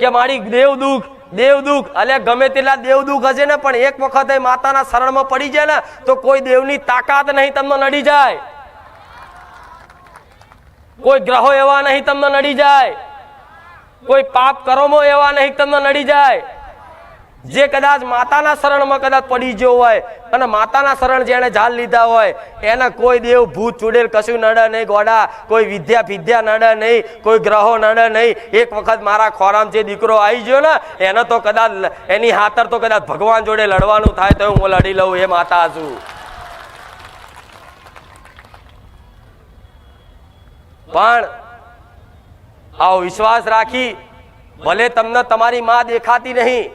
કે મારી દેવ દુઃખ દેવ દુઃખ અલ્યા ગમે તેટલા દેવ દુઃખ હશે ને, પણ એક વખત માતાના શરણમાં પડી જાય ને, તો કોઈ દેવની તાકાત નહીં તમને નડી જાય. કોઈ ગ્રહો એવા નહીં તમને નડી જાય. કોઈ પાપ કરમો એવા નહીં તમને નડી જાય. જે કદાચ માતાના શરણમાં કદાચ પડી ગયો હોય અને માતાના શરણ જેણે ઝાલ લીધા હોય, એને કોઈ દેવ ભૂત ચૂડેલ કશું નડે નહીં ગોડા, કોઈ વિદ્યા વિદ્યા નડે નહીં, કોઈ ગ્રહો નડે નહીં. એક વખત મારા ખોરામ જે દીકરો આવી ગયો ને, એને તો કદાચ એની હાતર તો કદાચ ભગવાન જોડે લડવાનું થાય તો હું લડી લઉં એ માતા છું. પણ આવો વિશ્વાસ રાખી, ભલે તમને તમારી માં દેખાતી નહીં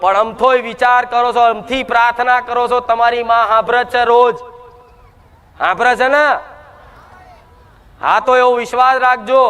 પણ અમથોય વિચાર કરો છો, અમથી પ્રાર્થના કરો છો, તમારી માં હાભરે છે રોજ. હાભરે છે ને? હા, તો એવો વિશ્વાસ રાખજો.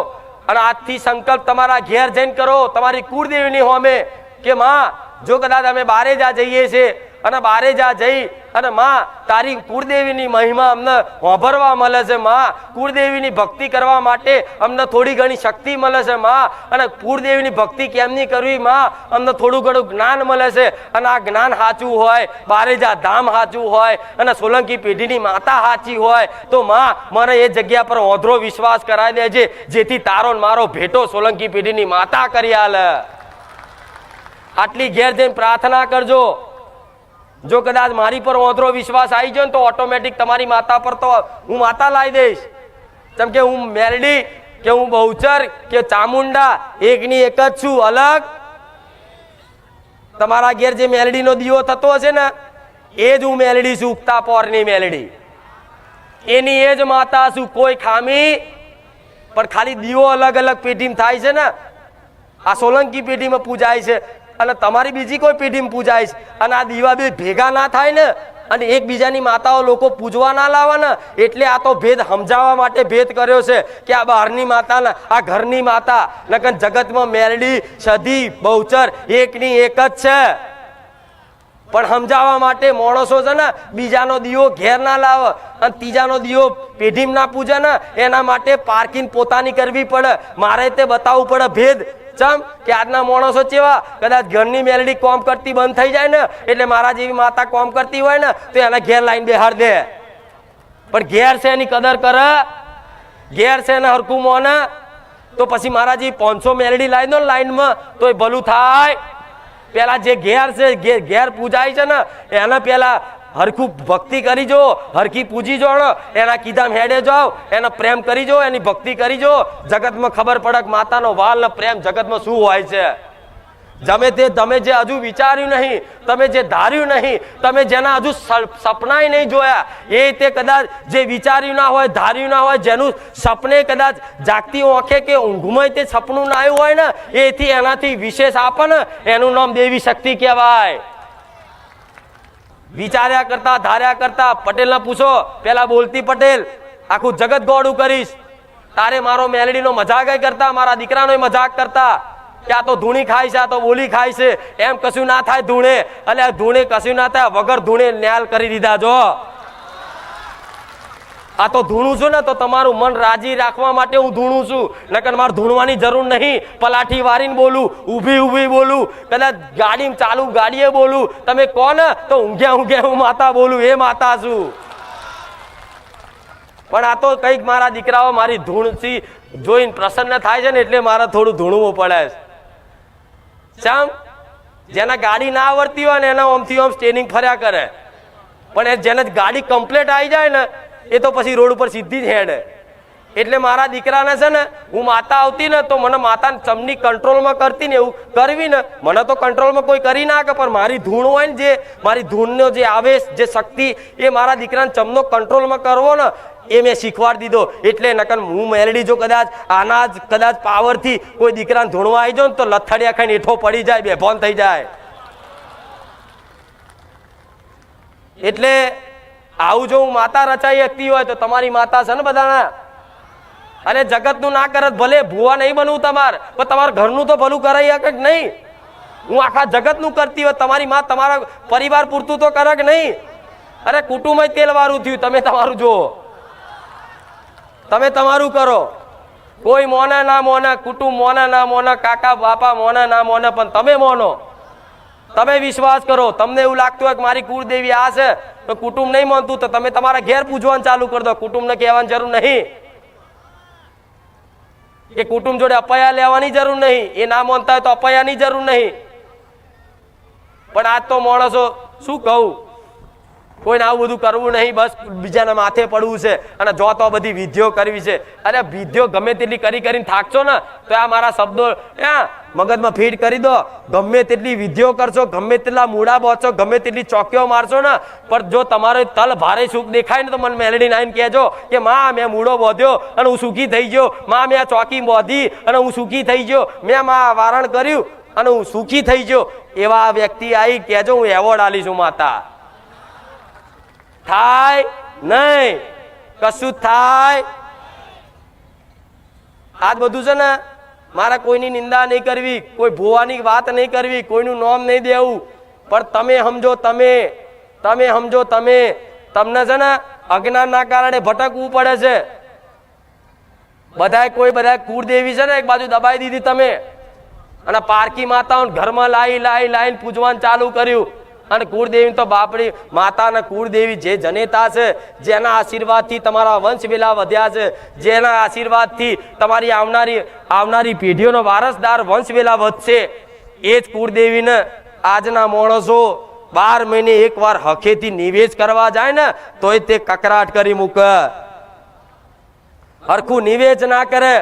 અને આજથી સંકલ્પ તમારા ઘેર જઈને કરો. તમારી કુળદેવીની હોમે કે માં, જો કદાચ અમે બારે જા જઈએ છીએ, અને બારે જા જઈ અને માં, તારી કુળદેવીની મહિમા અમને વાભરવા મળે છે, માં. કુળદેવીની ભક્તિ કરવા માટે અમને થોડી ઘણી શક્તિ મળે છે, માં. અને કુળદેવીની ભક્તિ કેમની કરવી, માં? અમને થોડું ઘણું જ્ઞાન મળે છે. અને આ જ્ઞાન સાચું હોય, બારેજા ધામ સાચું હોય, અને સોલંકી પેઢીની માતા સાચી હોય, તો માં, મને એ જગ્યા પર ઓધરો વિશ્વાસ કરાવી દેજે, જેથી તારો મારો ભેટો સોલંકી પેઢીની માતા કરી આલે. આટલી ઘેર જઈને પ્રાર્થના કરજો. જો કદાચ મારી પર ઓધરો વિશ્વાસ આવી જાય ને તો ઓટોમેટિક તમારી માતા પર તો હું માતા લાવી દઈશ. જેમ કે હું મેરડી, કે હું બહુચર, કે ચામુંડા, એકની એક જ છું, અલગ. તમારા ઘેર જે મેલડીનો દીવો થતો હશે ને, એ જ હું મેલડી છું, ઉગતા પોરની મેલડી એની એ જ માતા છું, કોઈ ખામી. પણ ખાલી દીવો અલગ અલગ પેઢીમાં થાય છે ને, આ સોલંકી પેઢીમાં પૂજાય છે. અને તમારી બીજી કોઈ પેઢીમાં પૂજાય છે. અને આ દીવા બે ભેગા ના થાય ને, અને એકબીજાની માતાઓ લોકો પૂજવા ના લાવે ને એટલે આ તો ભેદ સમજાવવા માટે ભેદ કર્યો છે કે આ બહારની માતા ને, આ ઘરની માતા લગન જગતમાં મેરડી, સધી, બહુચર, એકની એક જ છે. પણ સમજાવવા માટે માણસો છે ને, બીજાનો દીવો ઘેર ના લાવે, અને ત્રીજાનો દીવો પેઢીમાં ના પૂજે ને, એના માટે પાર્કિંગ પોતાની કરવી પડે. મારે તે બતાવવું પડે ભેદ. ચમ કે આજના માણસો ચેવા? કદાચ ઘરની મેલડી કોમ કરતી બંધ થઈ જાય ને, એટલે મારા જેવી માતા કોમ કરતી હોય ને, તો એને ઘેર લાઈન બેહાર દે. પણ ઘેર છે એની કદર કરે. ઘેર છે એને હરકું મોને. તો પછી મારા જેવી પાંચસો મેલડી લાવી દો ને લાઈનમાં તો એ ભલું થાય. પેલા જે ઘેર છે ઘેર પૂજાય છે ને, એના પેલા હરખું ભક્તિ કરી જો હરખી પૂજી જો એના કીધા હેડે જાઓ, એનો પ્રેમ કરી જો, એની ભક્તિ કરી જો. જગતમાં ખબર પડે કે માતાનો વાલ પ્રેમ જગતમાં શું હોય છે? જમે તે તમે જે હજુ વિચાર્યું નહીં, તમે જે ધાર્યું નહીં, તમે જેના હજુ સપનાય નહીં જોયા, એ તે કદાચ જે વિચાર્યું ના હોય, ધાર્યું ના હોય, જેનું સપને કદાચ જાગતી ઓંખે કે ઊંઘમાં તે સપનું ના આવ્યું હોય ને, એથી એનાથી વિશેષ આપણ, એનું નામ દેવી શક્તિ કહેવાય. વિચાર્યા કરતા, ધાર્યા કરતા, પટેલને પૂછો, પેલા બોલતી પટેલ, આખું જગત ગોળું કરીશ. તારે મારો મેલડીનો મજાક કરતા, મારા દીકરાનો મજાક કરતા. કે આ તો ધૂણી ખાય છે, આ તો બોલી ખાય છે. એમ કશું ના થાય ધૂણે. એટલે ધૂણે કશું ના થાય, વગર ધૂણે ન્યાલ કરી દીધા જો. આ તો ધૂણું છું ને, તો તમારું મન રાજી રાખવા માટે હું ધૂણું છું. નકર મારે ધૂણવાની જરૂર નહીં. પલાઠી વારીને બોલું, ઊભી ઊભી બોલું, કદાચ ગાડી ચાલુ ગાડીએ બોલું. તમે કોને તો ઊંઘ્યા ઊંઘ્યા હું માતા બોલું, એ માતા છું. પણ આ તો કંઈક મારા દીકરાઓ મારી ધૂણથી જોઈને પ્રસન્ન થાય છે ને, એટલે મારે થોડું ધૂણવું પડે છે. શામ જેના ગાડી ના આવડતી હોય ને, એના ઓમથી ઓમ સ્ટેનિંગ ફર્યા કરે. પણ એ જેને ગાડી કમ્પ્લેટ આવી જાય ને એ તો પછી રોડ ઉપર સીધી જ હેડે એટલે મારા દીકરાને છે ને, હું માતા આવતી ને તો મને માતા ચમની કંટ્રોલમાં કરતી ને એવું કરવી ને, મને તો કંટ્રોલમાં કોઈ કરી ના કે પણ મારી ધૂણ હોય ને જે, મારી ધૂણનો જે આવેશ, જે શક્તિ, એ મારા દીકરાને ચમનો કંટ્રોલમાં કરવો ને, એ મેં શીખવાડી દીધો. એટલે નકર હું મેરડી જો કદાચ આના જ કદાચ પાવરથી કોઈ દીકરાને ધૂણવા આવી જાઉં ને તો લથડિયા ખાઈને એઠો પડી જાય, બેભોન થઈ જાય. એટલે આવું જો હું માતા રચાઈ શકતી હોય તો તમારી માતા છે ને બધાના? અને જગતનું ના કરત ભલે ભૂવા નહીં બનવું તમાર, પણ તમારા ઘરનું તો ભલું કરાઈ શકે કે નહીં? હું આખા જગતનું કરતી હોય, તમારી માં તમારા પરિવાર પૂરતું તો કરે કે નહીં? અરે કુટુંબ તેલ વાળું થયું, તમે તમારું જુઓ. તમે તમારું કરો. કોઈ મોના ના મોના, કુટુંબ મોના ના મોના, કાકા બાપા મોના ના મોના, પણ તમે મોનો. તમે વિશ્વાસ કરો, તમને એવું લાગતું હોય કે મારી કુળદેવી આ છે, તો કુટુંબ નહીં માનતું, તો તમે તમારા ઘેર પૂજવાનું ચાલુ કરી દો. કુટુંબને કહેવાની જરૂર નહીં. કે કુટુંબ જોડે અપાયા લેવાની જરૂર નહીં. એ ના માનતા હોય તો અપાયાની જરૂર નહીં. પણ આજ તો માણસો, શું કહું? કોઈને આવું બધું કરવું નહીં, બસ બીજાના માથે પડવું છે અને જો તો બધી વિધિઓ કરવી છે. અરે વિધિઓ ગમે તેટલી કરી કરીને થાકશો ને, તો આ મારા શબ્દો મગજમાં ફીટ કરી દો. ગમે તેટલી વિધિઓ કરશો, ગમે તેટલા મૂડા બોચો, ગમે તેટલી ચોકીઓ મારશો ને, પણ જો તમારે તલ ભારે સુખ દેખાય ને, તો મને મેલડી નાઈને કહેજો કે, માં, મેં મૂડો બોધ્યો અને હું સુખી થઈ ગયો. માં, મેં આ ચોકી બોધી અને હું સુખી થઈ ગયો. મેં માં વારણ કર્યું અને હું સુખી થઈ ગયો. એવા વ્યક્તિ આવી કહેજો, હું એવોર્ડ આલીશું માતા. થાય નહીં. કશું થાય? આ બધું છે ને, મારા કોઈની નિંદા નહીં કરવી, કોઈ ભૂવાની વાત નહીં કરવી, કોઈનું નામ નહીં દેવું. પણ તમે સમજો તમે તમે સમજો તમે. તમને છે ને, અજ્ઞાનના કારણે ભટકવું પડે છે. બધાય કોઈ બધા કુળદેવી છે ને, એક બાજુ દબાઈ દીધી તમે. અને પારકી માતાઓ ઘરમાં લાઈ લાઈ લાવીને પૂજવાનું ચાલુ કર્યું. અને કુળદેવી તો બાપડી માતાના કુળદેવી જે જનેતા છે, જેના આશીર્વાદથી તમારા વંશ વેલા વધ્યા છે, જેના આશીર્વાદથી તમારી આવનારી આવનારી પેઢીઓનો વારસદાર વંશ વેલા વધશે, એ જ કુળદેવીને આજના માણસો બાર મહિને એકવાર હખેથી નિવેશ કરવા જાય ને, તોય તે કકરાટ કરી મૂકે. હરખું નિવેશ ના કરે.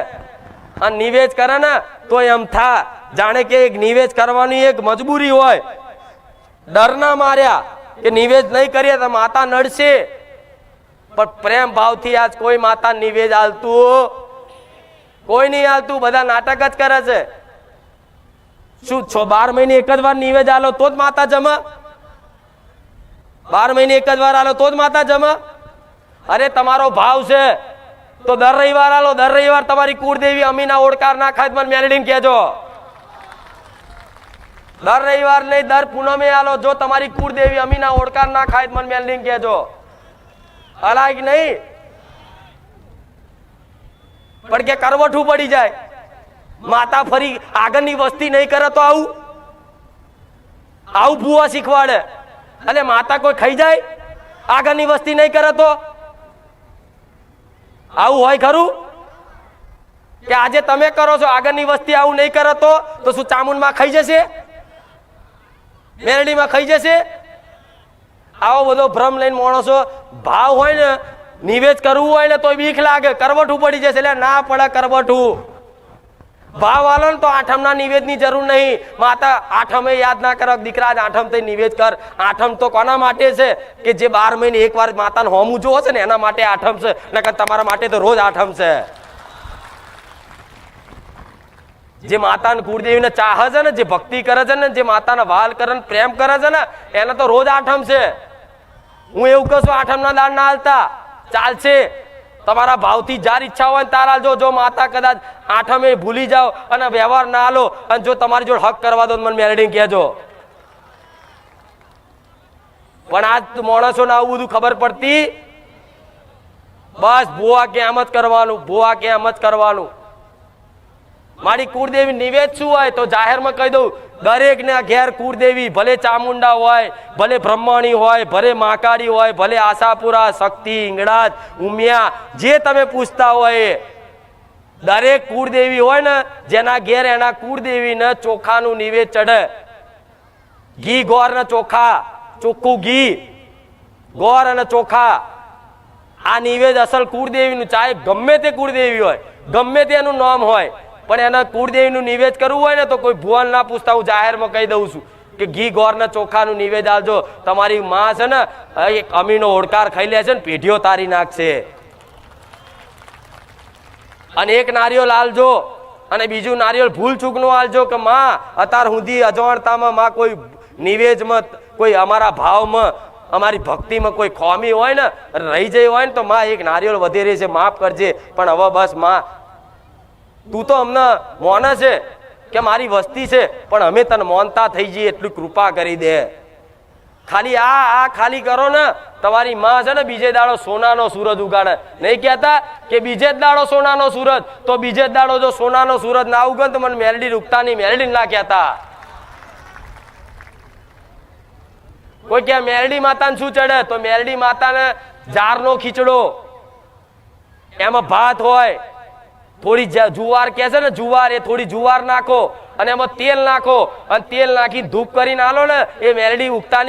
અને નિવેશ કરે ને તો એમ થા, જાણે કે એક નિવેશ કરવાની એક મજબૂરી હોય ડરના માર્યા કે નિવેદ નહીં કરીએ તો માતા નડશે. પણ પ્રેમ ભાવથી આજ કોઈ માતા નિવેદ આલતું કોઈ નહીં આલતું, બધા નાટક જ કરે છે. શું છો, બાર મહિને એક જ વાર નિવેદ આલો તો જ માતા જમા? બાર મહિને એક જ વાર આલો તો જ માતા જમા? અરે, તમારો ભાવ છે. તો દર રવિવાર આલો, દર રવિવાર તમારી કુળદેવી અમીના ઓળકાર ના ખાય મને મેલડીને કહેજો. દર રવિવાર નહીં, દર પૂનમે આલો. જો તમારી કુળદેવી અમીના ઓળકાર ના ખાય મન મને મેલડીને કહેજો. અલાયક નહીં. પણ કે કરવઠું પડી જાય. માતા ફરી આગળની વસ્તી નહીં કરે તો આવું. આવું ભૂવા શીખવાડે. અને માતા કોઈ ખાઈ જાય, આગળની વસ્તી નહીં કરે તો? આવું હોય ખરું? કે આજે તમે કરો છો, આગળની વસ્તી આવું નહીં કરે તો? તો શું ચામુંડમાં ખાઈ જશે? મેરડીમાં ખાઈ જશે? આવો બધો ભ્રમ લઈને માણસો ભાવ હોય ને, નિવેદ કરવું હોય ને, તો બીક લાગે. કરવઠું પડી જશે. એટલે ના પડે કરવઠું. ભાવ વાલો ને તો આઠમના નિવેદની જરૂર નહીં. માતા, આઠમે યાદ ના કરો દીકરા જ આઠમ થઈ નિવેદ કર. આઠમ તો કોના માટે છે? કે જે બાર મહિને એકવાર માતાને હોમું જોવો છે ને, એના માટે આઠમ છે. નકર તમારા માટે તો રોજ આઠમ છે. જે માતાને કુળદેવીને ચાહે છે ને, જે ભક્તિ કરે છે ને, જે માતાને વાલ કરે ને, પ્રેમ કરે છે ને, એને તો રોજ આઠમ છે. હું એવું કહું છું, આઠમના દાન ના હાલતા. ચાલશે. તમારા ભાવથી જાર ઈચ્છા હોય તારા જો જો માતા કદાચ આઠમે ભૂલી જાઓ અને વ્યવહાર ના હાલો અને જો તમારી જોડે હક કરવા દો મને મેરેડિંગ કહેજો. પણ આજ માણસોને આવું બધું ખબર પડતી. બસ ભૂવા કેમ જ કરવાનું, ભૂવા કેમ જ કરવાનું. મારી કુળદેવી નિવેદ શું હોય તો જાહેરમાં કહી દઉં, દરેકના ઘેર કુળદેવી, ભલે ચામુંડા હોય, ભલે બ્રહ્માણી હોય, ભલે મહાકાળી હોય, ભલે આશાપુરા, શક્તિ ઇંગળાજ ઉમિયા, જે તમે પૂછતા હોય એ. દરેક કુળદેવી હોય ને, જેના ઘેર એના કુળદેવીને ચોખાનું નિવેદ ચડે ઘી, ગોર ને ચોખા, ચોખ્ખું ઘી, ગોર અને ચોખા આ નિવેદ અસલ કુળદેવીનું, ચાહે ગમે તે કુળદેવી હોય, ગમે તેનું નામ હોય પણ એના કુળદેવીનું નિવેદ કરવું હોય ને તો કોઈ ભુવન ના પૂછતા હું જાહેરમાં કહી દઉં છું કે ઘી ગોરના ચોખાનું નિવેદ આવજો તમારી માં છે ને એક અમીનો ઓડકાર ખાઈ લે છે ને, પેઢીઓ તારી નાખશે. અને એક નારિયેળ આલજો અને બીજું નારિયેળ ભૂલ ચૂકનું આલજો કે માં, અત્યાર સુધી અજવાણતામાં માં કોઈ નિવેદમાં, કોઈ અમારા ભાવમાં, અમારી ભક્તિમાં કોઈ ખોમી હોય ને, રહી જઈ હોય ને તો માં એક નારિયેળ વધેરે છે, માફ કરજે. પણ હવે બસમાં તું તો અમને મોને છે કે મારી વસ્તી છે, પણ અમે તને મોનતા થઈ જઈએ એટલી કૃપા કરી દે. ખાલી આ આ ખાલી કરો ને, તમારી માં છે ને બીજે દાડો સોનાનો સૂરજ ઉગાડે. નહીં કહેતા કે બીજે જ દાડો સોનાનો સૂરજ? તો બીજે જ દાડો જો સોનાનો સૂરજ ના ઉગે તો મને મેલડી રૂકતા નહીં મેલડી ના કહેતા. કોઈ કે મેરડી માતાને શું ચડે? તો મેરડી માતાને જારનો ખીચડો. એમાં ભાત હોય થોડી જુવાર કે છે ને, જુવાર એ થોડી જુવાર નાખો અને એમાં તેલ નાખો અને તેલ નાખી ધૂપ કરીને આલો ને, એ મેલડી ઉગતાની